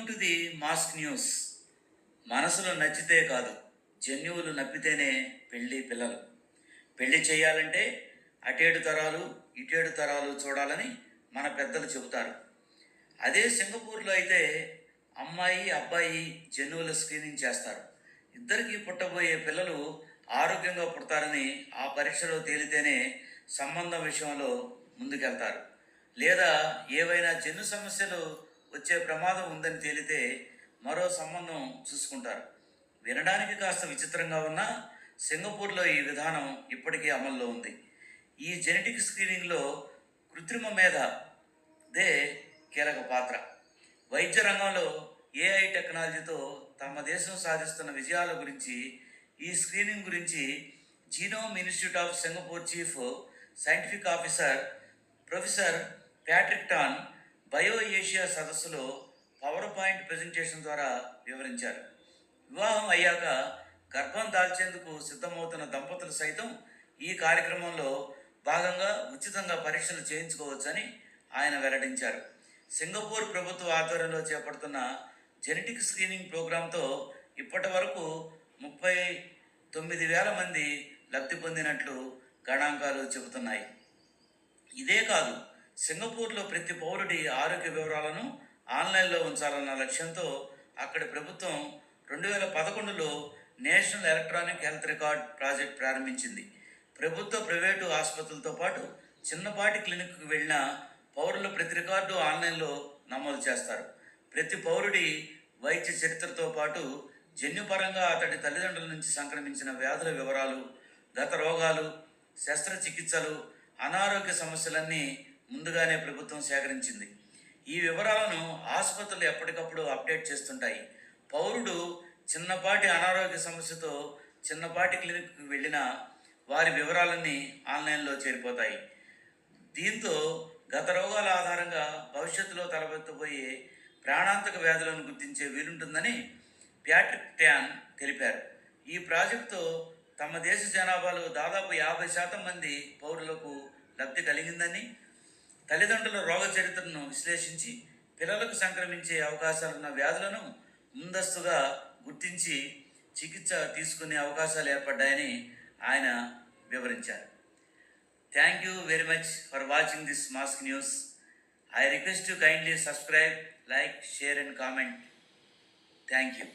Welcome to the Mask News. మనసులో నచ్చితే కాదు జన్యువులు నప్పితేనే పెళ్ళి పిల్లలు. పెళ్ళి చేయాలంటే అటేడు తరాలు ఇటేడు తరాలు చూడాలని మన పెద్దలు చెబుతారు. అదే సింగపూర్లో అయితే అమ్మాయి అబ్బాయి జన్యువుల స్క్రీనింగ్ చేస్తారు. ఇద్దరికి పుట్టబోయే పిల్లలు ఆరోగ్యంగా పుడతారని ఆ పరీక్షలో తేలితేనే సంబంధం విషయంలో ముందుకెళ్తారు. లేదా ఏవైనా జన్యు సమస్యలు వచ్చే ప్రమాదం ఉందని తేలితే మరో సంబంధం చూసుకుంటారు. వినడానికి కాస్త విచిత్రంగా ఉన్నా సింగపూర్లో ఈ విధానం ఇప్పటికీ అమల్లో ఉంది. ఈ జెనెటిక్ స్క్రీనింగ్లో కృత్రిమ మేధ దే కీలక పాత్ర. వైద్య రంగంలో ఏఐ టెక్నాలజీతో తమ దేశం సాధిస్తున్న విజయాల గురించి ఈ స్క్రీనింగ్ గురించి Genome Institute of Singapore chief scientific officer professor Patrick Tan Asia సదస్సులో పవర్ పాయింట్ ప్రజెంటేషన్ ద్వారా వివరించారు. వివాహం అయ్యాక గర్భం దాల్చేందుకు సిద్ధమవుతున్న దంపతులు సైతం ఈ కార్యక్రమంలో భాగంగా ఉచితంగా పరీక్షలు చేయించుకోవచ్చని ఆయన వెల్లడించారు. సింగపూర్ ప్రభుత్వ ఆధ్వర్యంలో చేపడుతున్న జెనెటిక్ స్క్రీనింగ్ ప్రోగ్రాంతో ఇప్పటి వరకు ముప్పై తొమ్మిది వేల మంది లబ్ధి పొందినట్లు గణాంకాలు చెబుతున్నాయి. ఇదే కాదు సింగపూర్లో ప్రతి పౌరుడి ఆరోగ్య వివరాలను ఆన్లైన్లో ఉంచాలన్న లక్ష్యంతో అక్కడి ప్రభుత్వం రెండు వేల పదకొండులో national electronic health record project ప్రారంభించింది. ప్రభుత్వ ప్రైవేటు ఆసుపత్రులతో పాటు చిన్నపాటి క్లినిక్కి వెళ్ళిన పౌరుల ప్రతి రికార్డు ఆన్లైన్లో నమోదు చేస్తారు. ప్రతి పౌరుడి వైద్య చరిత్రతో పాటు జన్యుపరంగా అతడి తల్లిదండ్రుల నుంచి సంక్రమించిన వ్యాధుల వివరాలు గత రోగాలు శస్త్రచికిత్సలు అనారోగ్య సమస్యలన్నీ ముందుగానే ప్రభుత్వం సేకరించింది. ఈ వివరాలను ఆసుపత్రులు ఎప్పటికప్పుడు అప్డేట్ చేస్తుంటాయి. పౌరుడు చిన్నపాటి అనారోగ్య సమస్యతో చిన్నపాటి క్లినిక్కి వెళ్ళినా వారి వివరాలన్నీ ఆన్లైన్లో చేరిపోతాయి. దీంతో గత రోగాల ఆధారంగా భవిష్యత్తులో తలబెత్తబోయే ప్రాణాంతక వ్యాధులను గుర్తించే వీలుంటుందని ప్యాట్రిక్ ట్యాన్ తెలిపారు. ఈ ప్రాజెక్టుతో తమ దేశ జనాభాలో దాదాపు యాభై శాతం మంది పౌరులకు లబ్ధి కలిగిందని తల్లిదండ్రుల రోగ చరిత్రను విశ్లేషించి పిల్లలకు సంక్రమించే అవకాశాలున్న వ్యాధులను ముందస్తుగా గుర్తించి చికిత్స తీసుకునే అవకాశాలు ఏర్పడ్డాయని ఆయన వివరించారు. Thank you very much for watching this Mask News I request you kindly subscribe like share and comment thank you